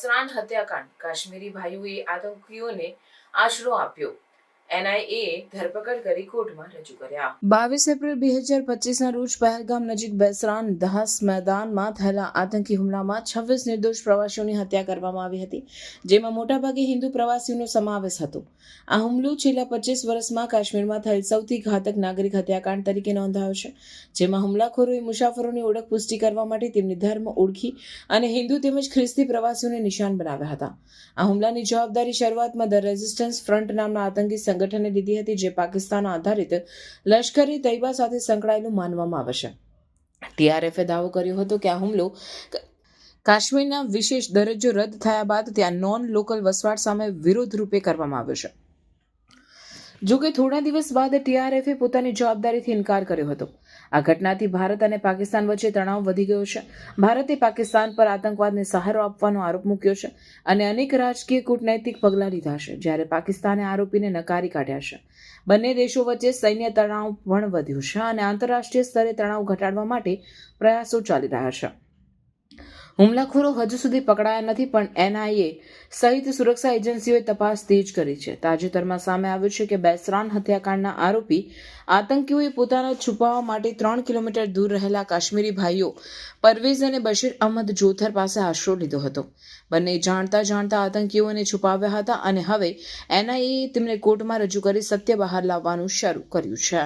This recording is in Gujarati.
બેસરાન હત્યાકાંડ. કાશ્મીરી ભાઈઓએ આતંકીઓને આશરો આપ્યો. છેલ્લા પચીસ વર્ષમાં કાશ્મીરમાં થયેલ સૌથી ઘાતક નાગરિક હત્યાકાંડ તરીકે નોંધાયો છે, જેમાં હુમલાખોરોએ મુસાફરોની ઓળખ પુષ્ટિ કરવા માટે તેમની ધર્મ ઓળખી અને હિન્દુ તેમજ ખ્રિસ્તી પ્રવાસીઓને નિશાન બનાવ્યા હતા. આ હુમલાની જવાબદારી શરૂઆતમાં ધ રેઝિસ્ટન્સ ફ્રન્ટ નામના આતંકી સંગઠને લીધી હતી જે પાકિસ્તાન આધારિત લશ્કરી તૈબા સાથે સંકળાયેલું માનવામાં આવે છે. ટીઆરએફે દાવો કર્યો હતો કે આ હુમલો કાશ્મીરના વિશેષ દરજ્જો રદ થયા બાદ ત્યાં નોન લોકલ વસવાટ સામે વિરોધ રૂપે કરવામાં આવ્યો છે. જો કે થોડા દિવસ બાદ ટીઆરએફે પોતાની જવાબદારીથી ઇનકાર કર્યો હતો. આ ઘટનાથી ભારત અને પાકિસ્તાન વચ્ચે તણાવ વધી ગયો છે. ભારતે પાકિસ્તાન પર આતંકવાદને સહારો આપવાનો આરોપ મૂક્યો છે અને અનેક રાજકીય કૂટનૈતિક પગલાં લીધા છે, જ્યારે પાકિસ્તાને આરોપીને નકારી કાઢ્યા છે. બંને દેશો વચ્ચે સૈન્ય તણાવ પણ વધ્યું છે અને આંતરરાષ્ટ્રીય સ્તરે તણાવ ઘટાડવા માટે પ્રયાસો ચાલી રહ્યા છે. હુમલાખોરો હજુ સુધી પકડાયા નથી, પણ એનઆઈએ સહિત સુરક્ષા એજન્સીઓએ તપાસ તેજ કરી છે. તાજેતરમાં સામે આવ્યું છે કે બેસરાન હત્યાકાંડના આરોપી આતંકીઓએ પોતાના છુપાવવા માટે ત્રણ કિલોમીટર દૂર રહેલા કાશ્મીરી ભાઈઓ પરવેઝ અને બશીર અહમદ જોથર પાસે આશરો લીધો હતો. બંને જાણતા જાણતા આતંકીઓને છુપાવ્યા હતા અને હવે એનઆઈએ તેમને કોર્ટમાં રજૂ કરી સત્ય બહાર લાવવાનું શરૂ કર્યું છે.